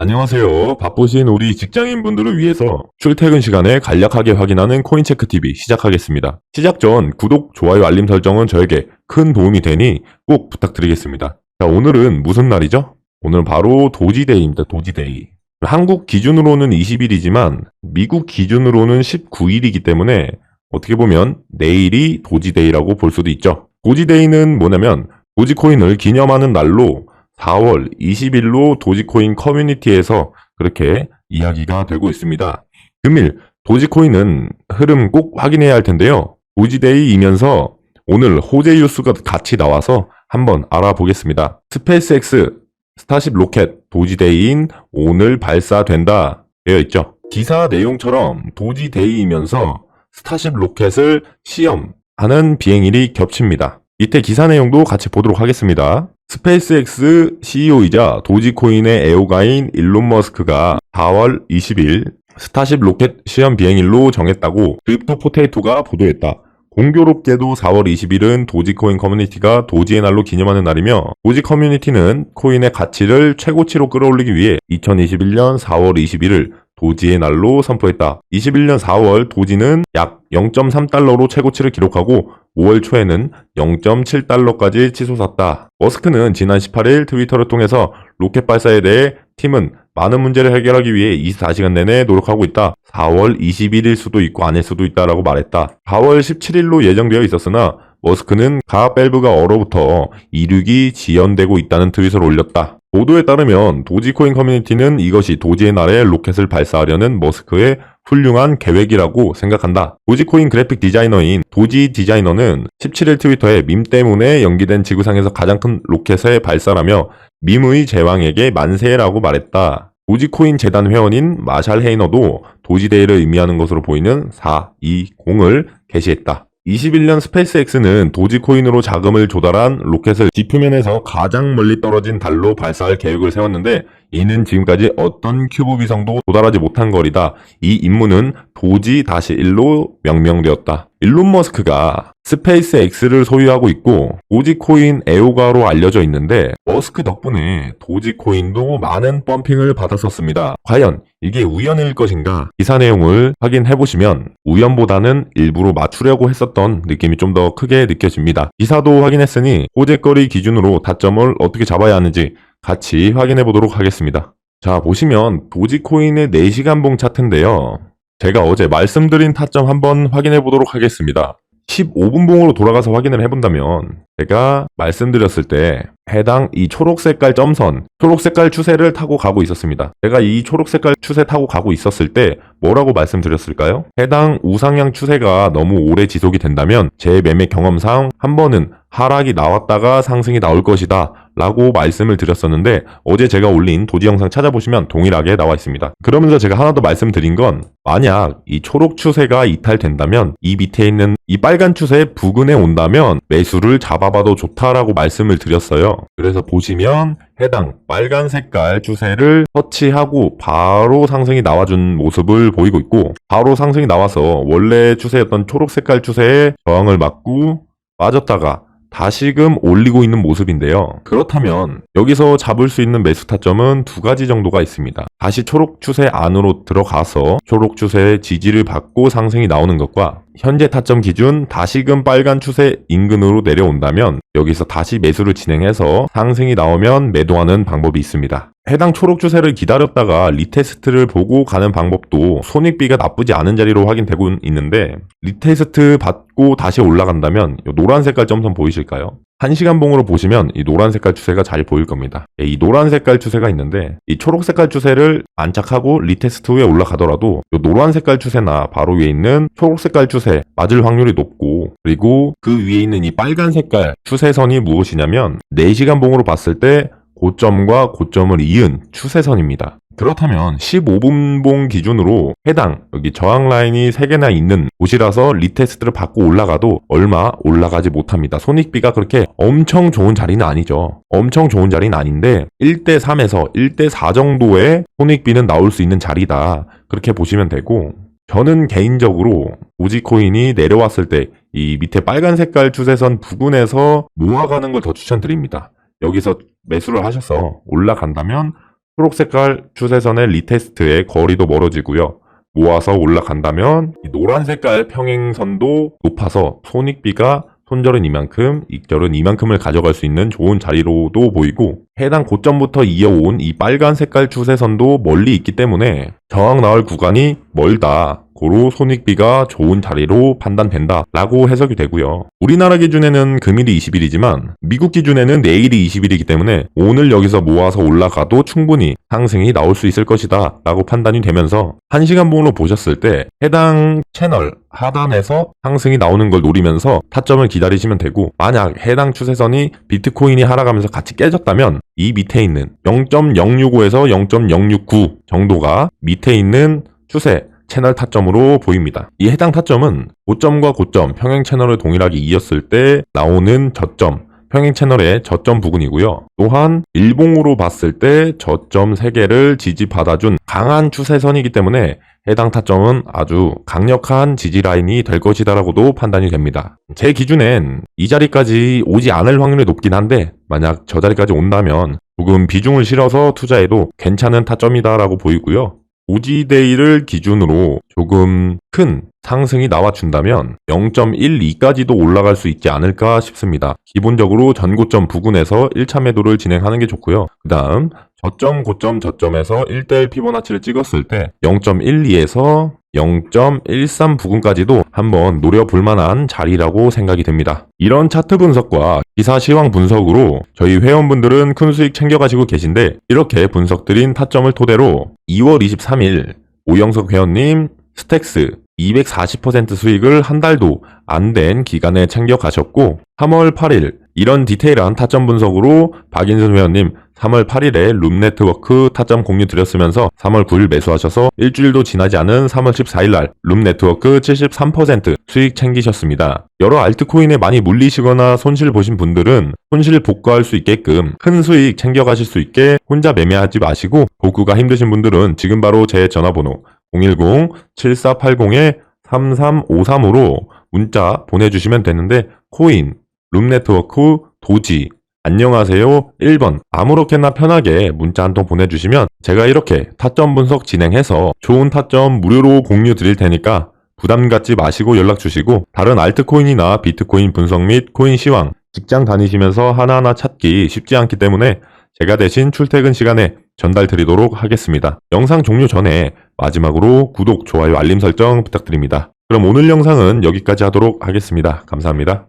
안녕하세요. 바쁘신 우리 직장인분들을 위해서 출퇴근 시간에 간략하게 확인하는 코인체크TV 시작하겠습니다. 시작 전 구독, 좋아요, 알림 설정은 저에게 큰 도움이 되니 꼭 부탁드리겠습니다. 자, 오늘은 무슨 날이죠? 오늘은 바로 도지데이입니다. 도지데이. 한국 기준으로는 20일이지만 미국 기준으로는 19일이기 때문에 어떻게 보면 내일이 도지데이라고 볼 수도 있죠. 도지데이는 뭐냐면 도지코인을 기념하는 날로 4월 20일로 도지코인 커뮤니티에서 그렇게 이야기가 되고 있습니다. 금일 도지코인은 흐름 꼭 확인해야 할 텐데요. 도지데이이면서 오늘 호재 뉴스가 같이 나와서 한번 알아보겠습니다. 스페이스X 스타쉽 로켓 도지데이인 오늘 발사된다 되어 있죠. 기사 내용처럼 도지데이이면서 스타쉽 로켓을 시험하는 비행일이 겹칩니다. 이때 기사 내용도 같이 보도록 하겠습니다. 스페이스X CEO이자 도지코인의 애호가인 일론 머스크가 4월 20일 스타쉽 로켓 시험 비행일로 정했다고 크립토 포테이토가 보도했다. 공교롭게도 4월 20일은 도지코인 커뮤니티가 도지의 날로 기념하는 날이며 도지 커뮤니티는 코인의 가치를 최고치로 끌어올리기 위해 2021년 4월 21일 도지의 날로 선포했다. 21년 4월 도지는 약 0.3달러로 최고치를 기록하고 5월 초에는 0.7달러까지 치솟았다. 머스크는 지난 18일 트위터를 통해서 로켓 발사에 대해 팀은 많은 문제를 해결하기 위해 24시간 내내 노력하고 있다. 4월 21일 수도 있고 아닐 수도 있다라고 말했다. 4월 17일로 예정되어 있었으나 머스크는 가 벨브가 얼어붙어 이륙이 지연되고 있다는 트윗을 올렸다. 보도에 따르면 도지코인 커뮤니티는 이것이 도지의 날에 로켓을 발사하려는 머스크의 훌륭한 계획이라고 생각한다. 도지코인 그래픽 디자이너인 도지 디자이너는 17일 트위터에 밈 때문에 연기된 지구상에서 가장 큰 로켓의 발사라며 밈의 제왕에게 만세라고 말했다. 도지코인 재단 회원인 마샬 헤이너도 도지데이를 의미하는 것으로 보이는 420을 게시했다. 21년 스페이스X는 도지코인으로 자금을 조달한 로켓을 지표면에서 가장 멀리 떨어진 달로 발사할 계획을 세웠는데 이는 지금까지 어떤 큐브 위성도 도달하지 못한 거리다. 이 임무는 도지-1로 명명되었다. 일론 머스크가 스페이스X를 소유하고 있고 도지코인 애호가로 알려져 있는데 머스크 덕분에 도지코인도 많은 펌핑을 받았었습니다. 과연 이게 우연일 것인가? 기사 내용을 확인해 보시면 우연보다는 일부러 맞추려고 했었던 느낌이 좀 더 크게 느껴집니다. 기사도 확인했으니 호재거리 기준으로 타점을 어떻게 잡아야 하는지 같이 확인해 보도록 하겠습니다. 자, 보시면 도지코인의 4시간 봉 차트인데요. 제가 어제 말씀드린 타점 한번 확인해 보도록 하겠습니다. 15분 봉으로 돌아가서 확인을 해본다면 제가 말씀드렸을 때 해당 이 초록 색깔 점선, 초록 색깔 추세를 타고 가고 있었습니다. 제가 이 초록 색깔 추세 타고 가고 있었을 때 뭐라고 말씀드렸을까요? 해당 우상향 추세가 너무 오래 지속이 된다면 제 매매 경험상 한 번은 하락이 나왔다가 상승이 나올 것이다 라고 말씀을 드렸었는데 어제 제가 올린 도지 영상 찾아보시면 동일하게 나와 있습니다. 그러면서 제가 하나 더 말씀드린 건 만약 이 초록 추세가 이탈된다면 이 밑에 있는 이 빨간 추세 부근에 온다면 매수를 잡아 봐도 좋다라고 말씀을 드렸어요. 그래서 보시면 해당 빨간 색깔 추세를 터치하고 바로 상승이 나와준 모습을 보이고 있고 바로 상승이 나와서 원래 추세였던 초록 색깔 추세에 저항을 맞고 빠졌다가 다시금 올리고 있는 모습인데요. 그렇다면 여기서 잡을 수 있는 매수 타점은 두 가지 정도가 있습니다. 다시 초록 추세 안으로 들어가서 초록 추세의 지지를 받고 상승이 나오는 것과 현재 타점 기준 다시금 빨간 추세 인근으로 내려온다면 여기서 다시 매수를 진행해서 상승이 나오면 매도하는 방법이 있습니다. 해당 초록 추세를 기다렸다가 리테스트를 보고 가는 방법도 손익비가 나쁘지 않은 자리로 확인되고 있는데 리테스트 받고 다시 올라간다면 이 노란 색깔 점선 보이실까요? 1시간 봉으로 보시면 이 노란 색깔 추세가 잘 보일 겁니다. 예, 이 노란 색깔 추세가 있는데 이 초록 색깔 추세를 안착하고 리테스트 후에 올라가더라도 이 노란 색깔 추세나 바로 위에 있는 초록 색깔 추세 맞을 확률이 높고 그리고 그 위에 있는 이 빨간 색깔 추세선이 무엇이냐면 4시간 봉으로 봤을 때 고점과 고점을 이은 추세선입니다. 그렇다면 15분봉 기준으로 해당 여기 저항 라인이 3개나 있는 곳이라서 리테스트를 받고 올라가도 얼마 올라가지 못합니다. 손익비가 그렇게 엄청 좋은 자리는 아니죠. 엄청 좋은 자리는 아닌데 1대 3에서 1대 4 정도의 손익비는 나올 수 있는 자리다. 그렇게 보시면 되고 저는 개인적으로 우지코인이 내려왔을 때 이 밑에 빨간 색깔 추세선 부근에서 모아가는 걸 더 추천드립니다. 여기서 매수를 하셔서 올라간다면 초록 색깔 추세선의 리테스트의 거리도 멀어지고요. 모아서 올라간다면 이 노란 색깔 평행선도 높아서 손익비가 손절은 이만큼, 익절은 이만큼을 가져갈 수 있는 좋은 자리로도 보이고 해당 고점부터 이어온 이 빨간 색깔 추세선도 멀리 있기 때문에 저항 나올 구간이 멀다. 고로 손익비가 좋은 자리로 판단된다. 라고 해석이 되고요. 우리나라 기준에는 금일이 20일이지만 미국 기준에는 내일이 20일이기 때문에 오늘 여기서 모아서 올라가도 충분히 상승이 나올 수 있을 것이다. 라고 판단이 되면서 1시간 봉으로 보셨을 때 해당 채널 하단에서 상승이 나오는 걸 노리면서 타점을 기다리시면 되고 만약 해당 추세선이 비트코인이 하락하면서 같이 깨졌다면 이 밑에 있는 0.065에서 0.069 정도가 밑에 있는 추세 채널 타점으로 보입니다. 이 해당 타점은 고점과 고점 평행 채널을 동일하게 이었을 때 나오는 저점 평행 채널의 저점 부근이고요. 또한 일봉으로 봤을 때 저점 3개를 지지받아준 강한 추세선이기 때문에 해당 타점은 아주 강력한 지지 라인이 될 것이다라고도 판단이 됩니다. 제 기준엔 이 자리까지 오지 않을 확률이 높긴 한데 만약 저 자리까지 온다면 조금 비중을 실어서 투자해도 괜찮은 타점이다라고 보이고요. 오지데이를 기준으로 조금 큰 상승이 나와준다면 0.12까지도 올라갈 수 있지 않을까 싶습니다. 기본적으로 전고점 부근에서 1차 매도를 진행하는 게 좋고요. 그 다음 저점 고점 저점에서 1대1 피보나치를 찍었을 때 0.12에서 0.13 부근까지도 한번 노려볼 만한 자리라고 생각이 됩니다. 이런 차트 분석과 기사 시황 분석으로 저희 회원분들은 큰 수익 챙겨가시고 계신데 이렇게 분석드린 타점을 토대로 2월 23일 오영석 회원님 스택스 240% 수익을 한 달도 안 된 기간에 챙겨가셨고 3월 8일 이런 디테일한 타점 분석으로 박인순 회원님 3월 8일에 룸네트워크 타점 공유 드렸으면서 3월 9일 매수하셔서 일주일도 지나지 않은 3월 14일 날 룸네트워크 73% 수익 챙기셨습니다. 여러 알트코인에 많이 물리시거나 손실 보신 분들은 손실 복구할 수 있게끔 큰 수익 챙겨가실 수 있게 혼자 매매하지 마시고 복구가 힘드신 분들은 지금 바로 제 전화번호 010-7480-3353으로 문자 보내주시면 되는데 코인, 룸네트워크, 도지, 안녕하세요 1번 아무렇게나 편하게 문자 한 통 보내주시면 제가 이렇게 타점 분석 진행해서 좋은 타점 무료로 공유 드릴 테니까 부담 갖지 마시고 연락 주시고 다른 알트코인이나 비트코인 분석 및 코인 시황 직장 다니시면서 하나하나 찾기 쉽지 않기 때문에 제가 대신 출퇴근 시간에 전달 드리도록 하겠습니다. 영상 종료 전에 마지막으로 구독, 좋아요, 알림 설정 부탁드립니다. 그럼 오늘 영상은 여기까지 하도록 하겠습니다. 감사합니다.